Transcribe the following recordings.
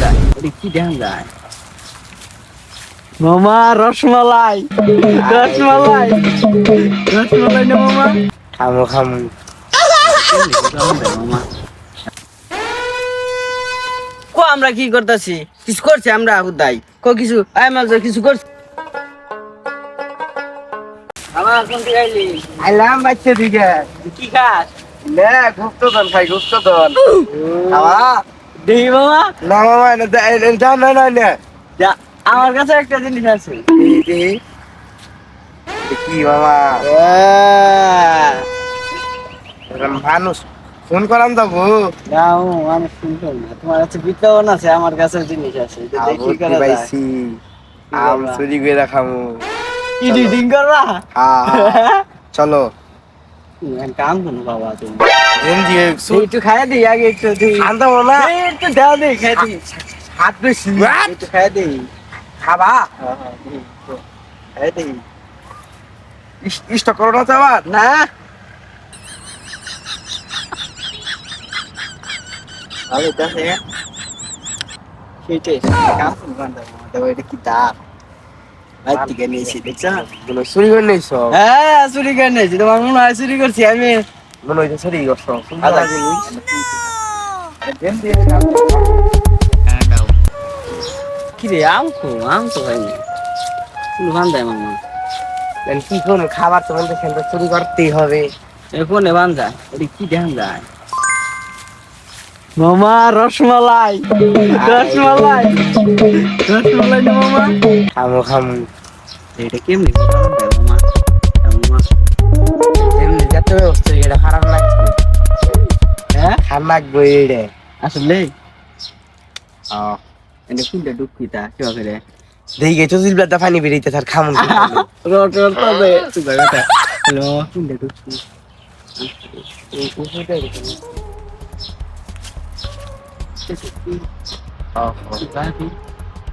যায় ওটা কি দেখা যায়? মামা রসমালাই রসমালাই রসমালাই না মামা। খামু খামু। কো আমরা কি করতেছি? কিছু করছি আমরা হুদাই। কো কিছু আই মাল কিছু করছি। আমার কোন দিকে আইলি? আইলাম বাচ্চা দিকে। কি গুপ্তধন খাই গুপ্তধন। খাওয়া দেখি মামা না মামা যা না না না। আমার কাছে একটা জিনিস আছে। এটা কি এরকম মানুষ। ফোন করাম তো গো যাও আমি শুনছো না। তোমার কাছে বিদ্যমান আছে আমার কাছে জিনিস আছে। এটা কি করা পাইছি আম? চুরি করে খামু। এডিটিং করবা? হ্যাঁ হ্যাঁ। চলো। আমি কাম করো বাবা তুমি গেঞ্জি এই একটু খাইয়ে দিই আগে একটু দিই শান্ত না এই একটু দাও দিই খাই দিই হাত বেশি একটু খাইয়ে দিই খাবা দিই, তো, খাইয়ে দিই ইষ্ট করো না তো না আরে দেখে সেইটাই কাম করো বান্দা এটা কি দাম বাইর থেকে নিয়েছি দেখছ চুরি করে নিয়েছ? হ্যাঁ চুরি করে নিয়েছি। তোমার মনে হয় চুরি করছি আমি? মনে হয়েছে চুরি করছ। কি রে আম খো আম তো হয়নি কোনো মামা কি করব খাবার তো বলতে সেটা চুরি করতেই হবে? এখানে বান্ধায় এটা কি দেখা যায় মামা রসমালাই রসমালাই রসমালাই না মামা খামু খামু এটা কেমনি মামা মামা এমনি যাতে ব্যবস্থা এটা খারাপ লাগবে হ্যাঁ খারাপ লাগবে এটা আসলে এটা কোনটা দুঃখিতা কি করে দেখি গেছো জিলবাটা পানি বেরিয়েছে তার খামু রট রট তবে তুই কথা হ্যালো কোনটা দুঃখি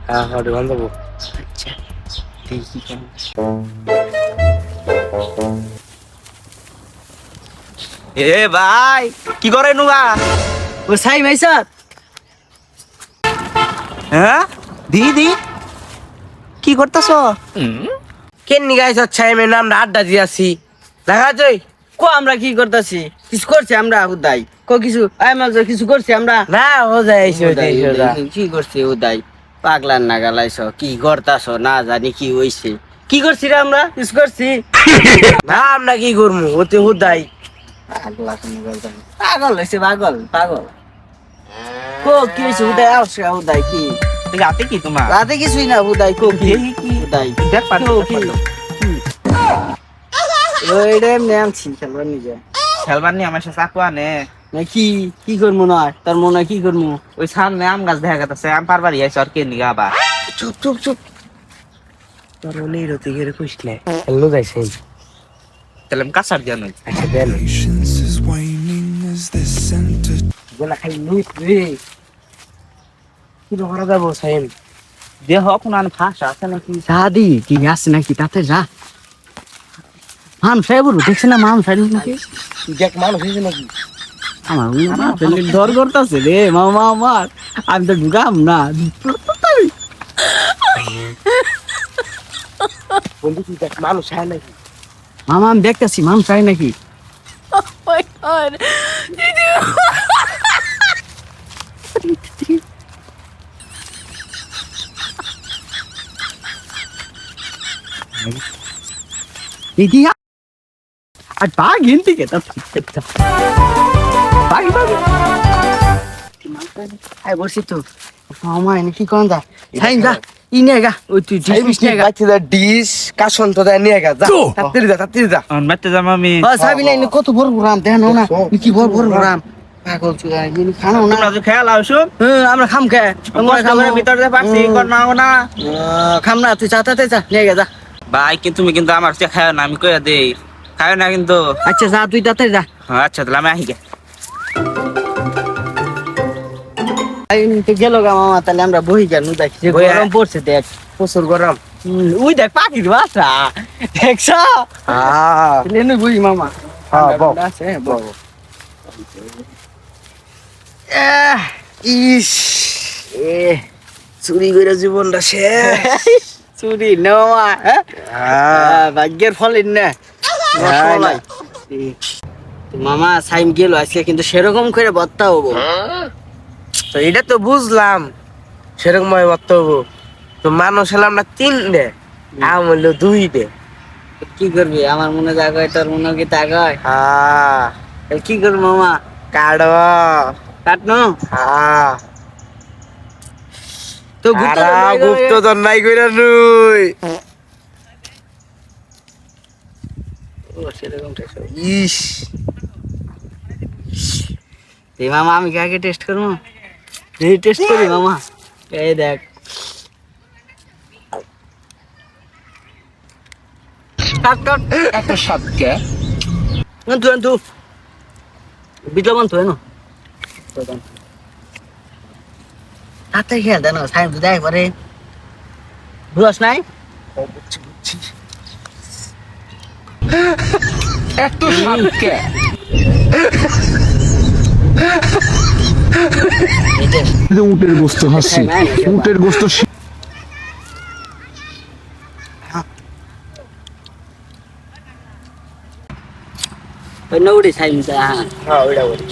হ্যাঁ হ্যাঁ এ ভাই কি করে নুবা ও সাই ভাই স্যার। হ্যাঁ? দি দি কি করতেছ? কেন নিগাইছ ছাই মে নাম আড্ডা দিয়াছি দেখা যাই কো আমরা কি করতেছি? কিছু করছি আমরা উদাই। কো কিছু? আই মাল কিছু করছি আমরা। না এসে উদাই, কি করছি উদাই? পাগলার না গালাইছ কি করতাছ না জানি কি হইছে। কি করছি রে আমরা? কিছু করছি? না আমরা কি করব ওতে হুদাই পাগলা বলতে পাগল হইছে পাগল পাগল। কো কি হইছে উদাই? আসছে উদাই কি? রাতে কি তোমার? রাতে কিছুই না উদাই কো কি? দেখি উদাই দেখ পারো, কো দেখ কি পারো। ওই রে নেমছি খেলবার নিজে খেলবার নিয়ে আমার সাথে চাকু আনে। কি কি করব না? তোর মনে কি করব ওই সামনে আম গাছ দেখা গেছে আম পারবার ইয়াইছে আর কে নিগা আবার। চুপ চুপ চুপ। তোর ওলি রতি গেলে কইস হ্যালো যাইছে তাহলে আমি কাছার দিয়া নই আচ্ছা দেন গোলা খাই লুট রে কি করা যাব সাইন দেহ কোন আন ফাঁস আছে নাকি? দাদি কি আছে নাকি তাতে যা। মান সাহেব দেখছে না মান সাহেব নাকি? দেখ মানুষ হয়েছে নাকি? আমার ডর করতেছে রে মামা আমার আমি তো ঢুকাম না। বন্ধু তুই দেখ মানুষ হয় নাকি? মামা আমি দেখতেছি সাহেব নাকি? দিদি আর বাঘ হিন্দি কে তা বাঘ বাঘ। আই বলছি তো। মামা এনে কি কোন দা সাইন যা ই নে গা। ওই তুই মিষ্টি নে গা। বাচ্চা দা ডিশ কাশন তো দেয় নিয়ে গা যা। তাড়াতাড়ি যা তাড়াতাড়ি যা। অন মারতে যাম আমি ও সাবি না ইনি কত বড় বড় আম দেখেন না কি বড় বড় বড় আম পাগল চুদা ইনি খানো না। তোমরা যে খেয়াল আইছো হ্যাঁ আমরা খাম কে আমরা ভিতরে যে কর নাও না। খাম না তুই চাতাতে যা নিয়ে গা যা। ভাই কিন্তু তুমি কিন্তু আমার চেয়ে খায় না আমি কইয়া দেই। খায় না কিন্তু। আচ্ছা যা তুই তাতে যা। হ্যাঁ, আচ্ছা তাহলে আমি আহি গে। গেল গা মামা তাহলে আমরা বহি গেল দেখি যে গরম পড়ছে দেখ। প্রচুর গরম। ওই দেখ পাখির বাসা দেখছ? হ্যাঁ। লেনু বহি মামা। হ্যাঁ, বউ। আছে হ্যাঁ, বউ। ইস এ চুরি করে জীবনটা শেষ। চুরি নেওয়া ভাগ্যের ফল না। হ্যাঁ, মামা সাইম গেল আজকে কিন্তু সেরকম করে বত্তা হব। তো এটা তো বুঝলাম সেরকম ভাবে বলতে হব। তো মানুষ হলাম না তিন দে আম দুই দে কি করবি? আমার মনে জাগায় তোর মনে কি তাগায়? হ্যাঁ। কি করবি মামা? কাড়ো কাটনো হ্যাঁ। তো গুপ্ত আরা গুপ্ত নাই কইরা nuôi সেরকম টেস্ট ইস। এই মামা আমি কি আগে টেস্ট করব? এই টেস্ট করি মামা। এই দেখ। কাট কাট। একটা আনতু বিটলমান তো এনো। তাতে খেয়ে দেন সাইম তো দেখ পরে বুঝস নাই এত সাতকে এই সাপকে উটের গোস্ত হাসি উটের গোস্ত ওই নৌড়ি সাইম হ্যাঁ। হ্যাঁ ওইটা বলি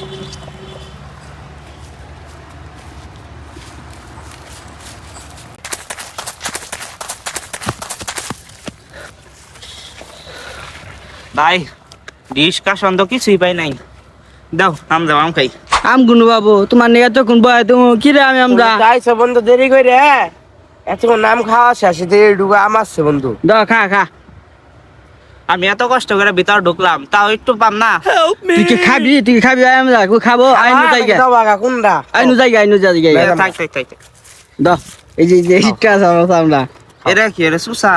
ভাই ডিশ কাশন তো কিছুই পাই নাই। দাও আম যাও আম খাই। আম গুনু বাবু তোমার নিয়ে তো কোন বয় তুমি কি রে আমি আমরা যাইছে বন্ধু দেরি করে এতক্ষণ নাম খাওয়া শেষ দেরি ঢুকা আমারছে বন্ধু। দাও খা খা। আমি এত কষ্ট করে ভিতর ঢুকলাম তাও একটু পাম না। তুই কি খাবি? তুই কি খাবি? আমি যা খাব? আইনু জায়গা দাও বাগা কোনটা আইনু জায়গা আইনু জায়গা থাক থাক থাক থাক। দাও এই যে এই যে আমরা এরা কি এরা সুসা?